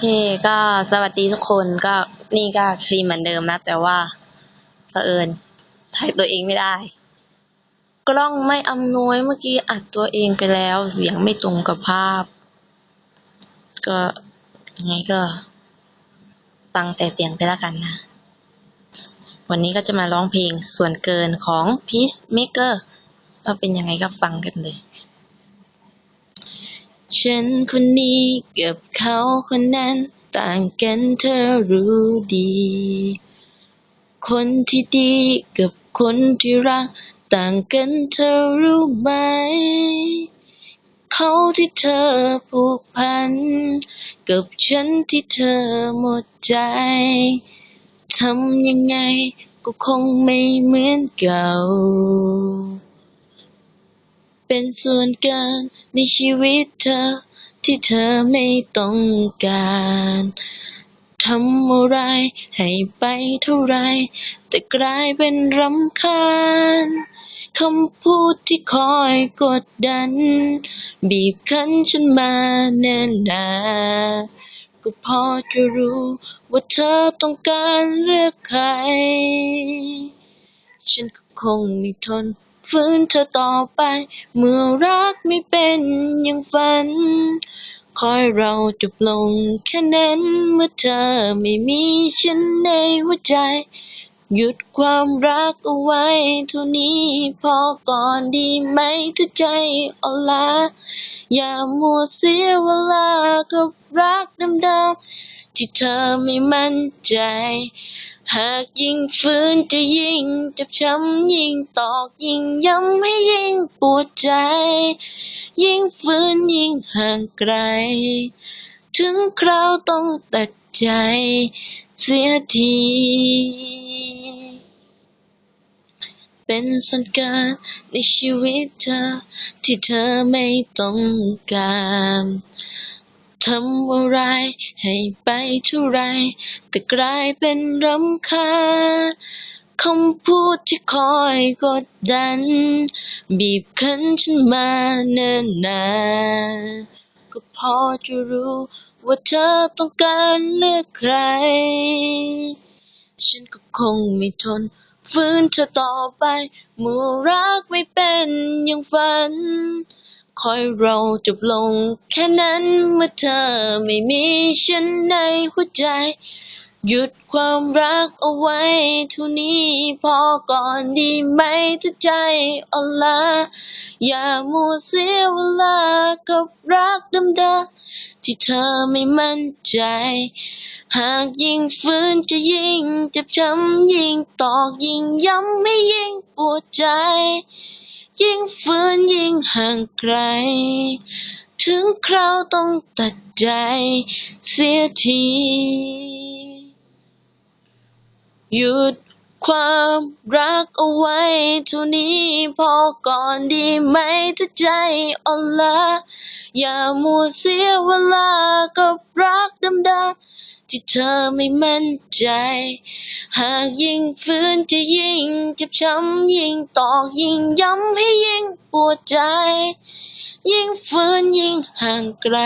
เคก็สวัสดีทุกคนก็นี่ก็ครีมเหมือนเดิมนะ แต่ว่าเผอิญถ่ายตัวเองไม่ได้ กล้องไม่อำนวยเมื่อกี้อัดตัวเองไปแล้ว เสียงไม่ตรงกับภาพ ก็ยังไงก็ฟังแต่เสียงไปแล้วกันนะ วันนี้ก็จะมาร้องเพลงส่วนเกินของ Peacemaker ว่าเป็นยังไงก็ฟังกันเลย ฉันคนนี้กับเขาคนนั้น ต่างกันเธอรู้ดี คนที่ดีกับคนที่รัก ต่างกันเธอรู้ไหม เขาที่เธอผูกพัน กับฉันที่เธอหมดใจ ทำยังไงก็คงไม่เหมือนเก่า เป็นส่วนเกินในชีวิตเธอ ที่เธอไม่ต้องการทำอะไรให้ไปเท่าไร แต่กลายเป็นรำคาญคำพูดที่คอยกดดัน บีบคั้นฉันมาแน่นหนาก็พอจะรู้ว่าเธอต้องการเลือกใคร ฉันก็คงไม่ทนฝืนเธอต่อไป เมื่อรักไม่เป็นอย่างฝัน คอยเราจบลงแค่นั้น เมื่อเธอไม่มีฉันในหัวใจ หยุดความรักเอาไว้เท่านี้พอก่อนดีไหมถ้าใจอ่อนล้าอย่ามัวเสียเวลากับรักเดิมๆที่เธอไม่มั่นใจ หากยิ่งฝืนจะยิ่งเจ็บช้ำยิ่งตอกยิ่งย้ำให้ยิ่งปวดใจ ยิ่งฝืนยิ่งห่างไกล ถึงคราวต้องตัดใจเสียที เป็นส่วนกินในชีวิตเธอ ที่เธอไม่ต้องการทำอะไรให้ไปเท่าไรแต่กลายเป็นรำคาญคำพูดที่คอยกดดัน บีบคั้นฉันมาเนิ่นนาน ก็พอจะรู้ว่าเธอต้องการเลือกใคร ฉันก็คงไม่ทนฝืนเธอต่อไปเมื่อรักไม่เป็นอย่างฝัน คอยเราจบลงแค่นั้นเมื่อเธอไม่มีฉันในหัวใจ หยุดความรักเอาไว้เท่านี้พอก่อนดีไหมถ้าใจอ่อนล้าอย่ามัวเสียเวลากับรักเดิมๆที่เธอไม่มั่นใจ หากยิ่งฝืนจะยิ่งเจ็บช้ำยิ่งตอกยิ่งย้ำให้ยิ่งปวดใจ ยิ่งฝืนยิ่งห่างไกล ถึงคราวต้องตัดใจเสียที หยุดความรักเอาไว้เท่านี้พอก่อนดีไหมถ้าใจอ่อนล้าอย่ามัวเสียเวลากับรักดิมๆที่เธอไม่มั่นใจ หากยิ่งฝืนจะยิ่งเจ็บช้ำยิ่งตอกยิ่งย้ำให้ยิ่งปวดใจ ยิ่งฝืนยิ่งห่างไกล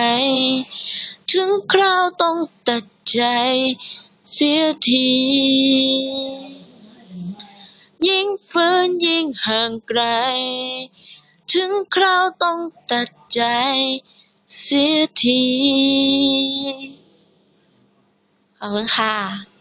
ถึงคราวต้องตัดใจ เสียที ยิ่งฝืนยิ่งห่างไกล ถึงคราวต้องตัดใจเสียที ขอบคุณค่ะ